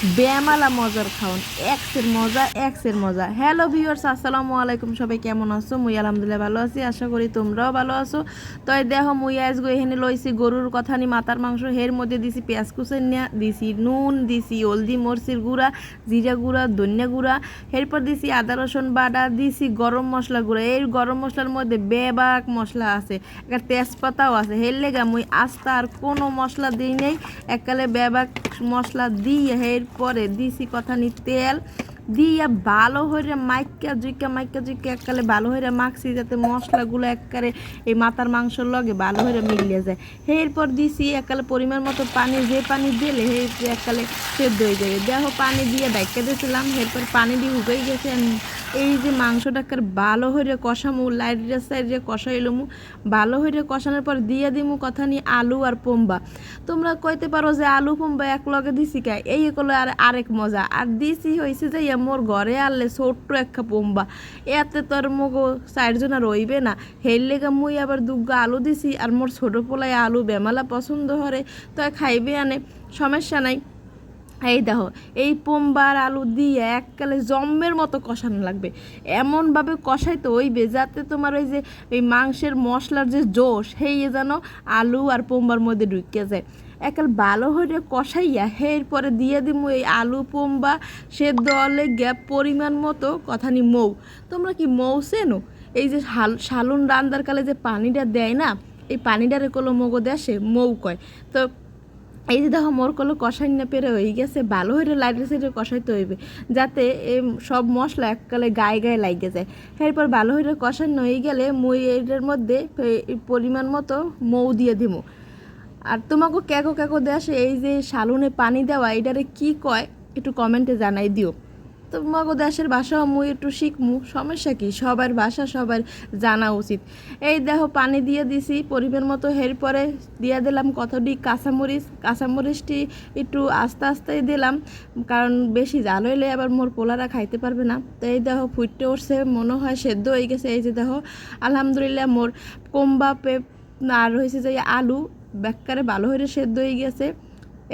বেমালা মজার খাওন, এক্সের মজা এক্সের মজা। হ্যালো ভিউয়ার্স আসসালামু আলাইকুম, সবাই কেমন আছো? মুই আলহামদুলিল্লাহ ভালো আছি, আশা করি তোমরাও ভালো আছো। তো দেখো, মুই আজগো এখানে লইছি গরুর কথা নি, মাথার মাংস, হের মধ্যে দিছি পেঁয়াজ কুচের নিয়া, দিছি নুন, দিছি হলদি, মরচির গুঁড়া, জিরা গুঁড়া, ধনিয়া গুঁড়া, এরপর দিছি আদা, রসুন বাটা, দিছি গরম মশলা গুঁড়া। এই গরম মশলার মধ্যে বেবাক মশলা আছে একটা তেজপাতাও আছে। হের লেগা মুই আস্তা আর কোনো মশলা দিই নেই, এককালে বেবাক মশলা দিয়ে এরপরে দিছি কথা নি তেল। দিয়া ভালো হইরে মাইকা জুইকা মাইকা জুইকা এককালে ভালো হইরে মাখছি যাতে মশলাগুলো এককারে এই মাথার মাংসর লগে ভালো হইরে মিলিয়ে যায়। এরপর দিছি এককালে পরিমাণ মতো পানি, যে পানি দিলে সেই এককালে সেদ্ধ হয়ে যাবে। দেখো পানি দিয়ে ডাইকা দিয়েছিলাম এরপর পানি দিয়ে হুকেই গেছে। এই যে মাংসটাকে ভালো হইরে কষামু লাইটের সাইডে কষাইলমু, ভালো হইরে কষানোর পর দিয়ে দিমু কথা নি আলু আর পোম্বা। তোমরা কইতে পারো যে আলু পোম্বা এক লগে দিছি কা? এই কলো আর আরেক মজা। আর দিছি হইছে যে মোর ঘরে আনলে ছোট্ট একটা পোম্বা। এতে তোর মগো চারজন রইবে না। হের লেগে মুই আবার দুগ্গা আলু দিছি আর মোর ছোট পোলায় আলু বেমালা পছন্দ হরে। তো খাইবে আনে, সমস্যা নাই। এই দেখো, এই পোম্বার আলু দিয়ে এককালে জম্মের মতো কষানো লাগবে। এমনভাবে কষাইতে হইবে যাতে তোমার ওই যে, এই মাংসের মশলার যে জোশ, সেই যেন আলু আর পোম্বার মধ্যে ঢুকে যায়। একাল ভালো হয়ে কষাইয়া এরপরে দিয়ে দিমু এই আলু, পোম্বা, সে দলে গ্যাপ পরিমাণ মতো, কথানি মৌ। তোমরা কি মৌ চেনো? এই যে শাল শালুন রান্দার কালে যে পানিটা দেয় না, এই পানিটারে কলো মগো দেশে, মৌ কয়। তো এই যে দেখো, মোর কলো কষাই না পেরে হয়ে গেছে ভালো হয়ে লাইটে সাইডে কষাইতে হইবে, যাতে সব মশলা এককালে গায়ে গায়ে লাগে যায়। এরপর ভালো হয়ে কষাই হয়ে গেলে মই এটার মধ্যে পরিমাণ মতো মৌ দিয়ে দিব আর তোমাকে কেকো কেকো দেয় এই যে সালুনে পানি দেওয়া, এটারে কি কয় একটু কমেন্টে জানাই দিও। তোমাকে দেশের ভাষা মুই একটু শিখমু, সমস্যা কি? সবার ভাষা সবার জানা উচিত। এই দেখো, পানি দিয়ে দিছি, পরিমাণ মতো এর পরে দিয়ে দিলাম কতটি কাঁচামরিচ, কাঁচামরিচটি একটু আস্তে আস্তে দিলাম, কারণ বেশি জাল হইলে আবার মোর পোলারা খাইতে পারবে না। তো এই দেখো ফুটতে উঠছে, মনে হয় সেদ্ধ হয়ে গেছে। এই যে দেখো, আলহামদুলিল্লাহ মোর কোম্বা পেপ আর হয়েছে যে আলু ব্যাককারে ভালো হয়ে সেদ্ধ হয়ে গেছে।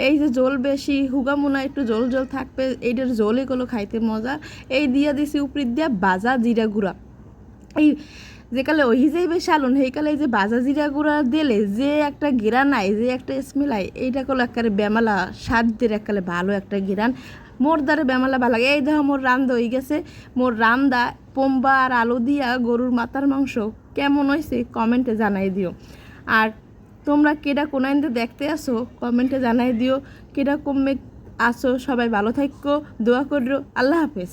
এই যে জল বেশি হুগা মুনা একটু জল জল থাকবে, এইটার জলে গুলো খাইতে মজা। এই দিয়া দিছি উপরি দিয়া বাজা জিরা গুঁড়া। এই যেকালে ওই যাইবে সালুন সেইকালে এই যে বাজা জিরা গুঁড়া দিলে যে একটা গিরান আয়, যে একটা স্মেল আয়, এইটা করল একেবারে বেমালা স্বাদের একালে ভালো একটা গিরান। মোর দ্বারে বেমালা ভালো লাগে। এই দেখো মোর রান্দা হয়ে গেছে। মোর রান্দা পোম্বা আর আলু দিয়া গরুর মাথার মাংস কেমন হয়েছে কমেন্টে জানাই দিও। আর তোমরা কেডা কোনাইন্দে দেখতে আসো, কমেন্টে জানাই দিও, কেডা কমে আসো, সবাই ভালো থাকো, দোয়া করো আল্লাহ হাফেজ।